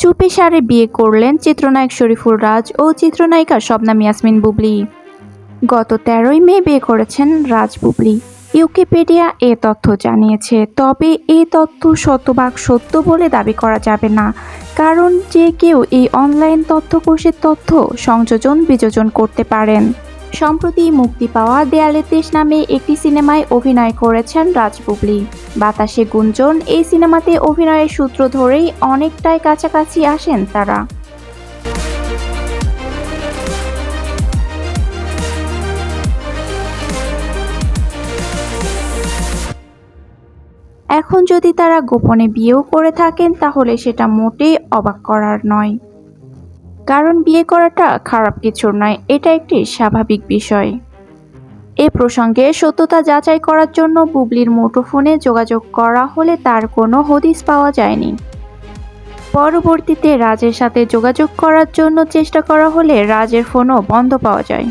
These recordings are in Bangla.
চুপি সারে বিয়ে করলেন চিত্রনায়ক শরীফুল রাজ ও চিত্রনায়িকা শবনাম ইয়াসমিন বুবলি। গত তেরোই মে বিয়ে করেছেন রাজ বুবলি। ইউকিপিডিয়া এ তথ্য জানিয়েছে, তবে এ তথ্য শতভাগ সত্য বলে দাবি করা যাবে না। কারণ যে কেউ এই অনলাইন তথ্যকোষের তথ্য সংযোজন বিযোজন করতে পারেন। সম্প্রতি মুক্তি পাওয়া দেয়ালের দেশ নামে একটি সিনেমায় অভিনয় করেছেন রাজ বুবলি। বাতাসে গুঞ্জন, এই সিনেমাতে অভিনয়ের সূত্র ধরেই অনেকটাই কাছাকাছি আসেন তারা। এখন যদি তারা গোপনে বিয়েও করে থাকেন, তাহলে সেটা মোটেই অবাক করার নয়। কারণ বিয়ে করাটা খারাপ কিছুর নয়, এটা একটি স্বাভাবিক বিষয়। এ প্রসঙ্গে সত্যতা যাচাই করার জন্য বুবলির মুঠোফোনে যোগাযোগ করা হলে তার কোনো হদিস পাওয়া যায়নি। পরবর্তীতে রাজের সাথে যোগাযোগ করার জন্য চেষ্টা করা হলে রাজের ফোনও বন্ধ পাওয়া যায়।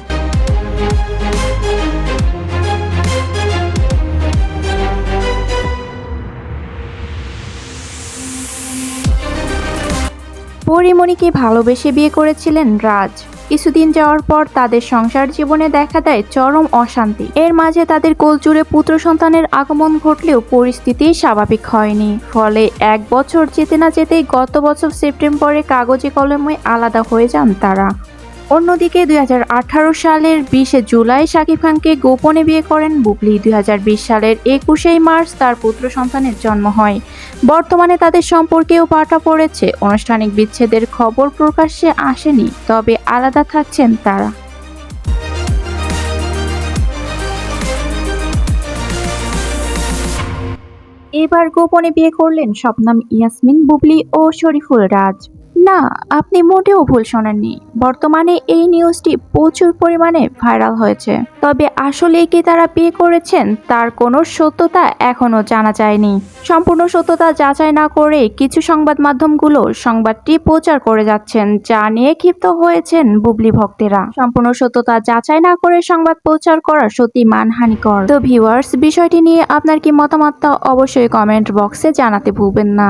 পরিমণিকে ভালোবেসে বিয়ে করেছিলেন রাজ। কিছুদিন যাওয়ার পর তাদের সংসার জীবনে দেখা দেয় চরম অশান্তি। এর মাঝে তাদের কোলজুড়ে পুত্র সন্তানের আগমন ঘটলেও পরিস্থিতি স্বাভাবিক হয়নি। ফলে এক বছর যেতে না যেতেই গত বছর সেপ্টেম্বরে কাগজে কলমে আলাদা হয়ে যান তারা। অন্যদিকে দুই হাজার আঠারো সালের বিশে জুলাই শাকিব খানকে গোপনে বিয়ে করেন বুবলি। দুই হাজার বিশ সালের একুশেই মার্চ তার পুত্র সন্তানের জন্ম হয়। বর্তমানে তাদের সম্পর্কেও পাটা পড়েছে। আনুষ্ঠানিক বিচ্ছেদের খবর প্রকাশ্যে আসেনি, তবে আলাদা থাকছেন তারা। এবার গোপনে বিয়ে করলেন শবনাম ইয়াসমিন, বুবলি ও শরীফুল রাজ। না, আপনি মোটেও ভুল শোনেননি। বর্তমানে এই নিউজটি প্রচুর পরিমাণে ভাইরাল হয়েছে। তবে আসলে কি তারা বিয়ে করেছেন, তার কোনো সত্যতা এখনও জানা যায়নি। সম্পূর্ণ সত্যতা যাচাই না করে কিছু সংবাদ মাধ্যমগুলো সংবাদটি প্রচার করে যাচ্ছেন, যা নিয়ে ক্ষিপ্ত হয়েছেন বুবলি ভক্তেরা। সম্পূর্ণ সত্যতা যাচাই না করে সংবাদ প্রচার করা সত্যি মানহানিকর। তো ভিউয়ার্স, বিষয়টি নিয়ে আপনার কি মতামত অবশ্যই কমেন্ট বক্সে জানাতে ভুলবেন না।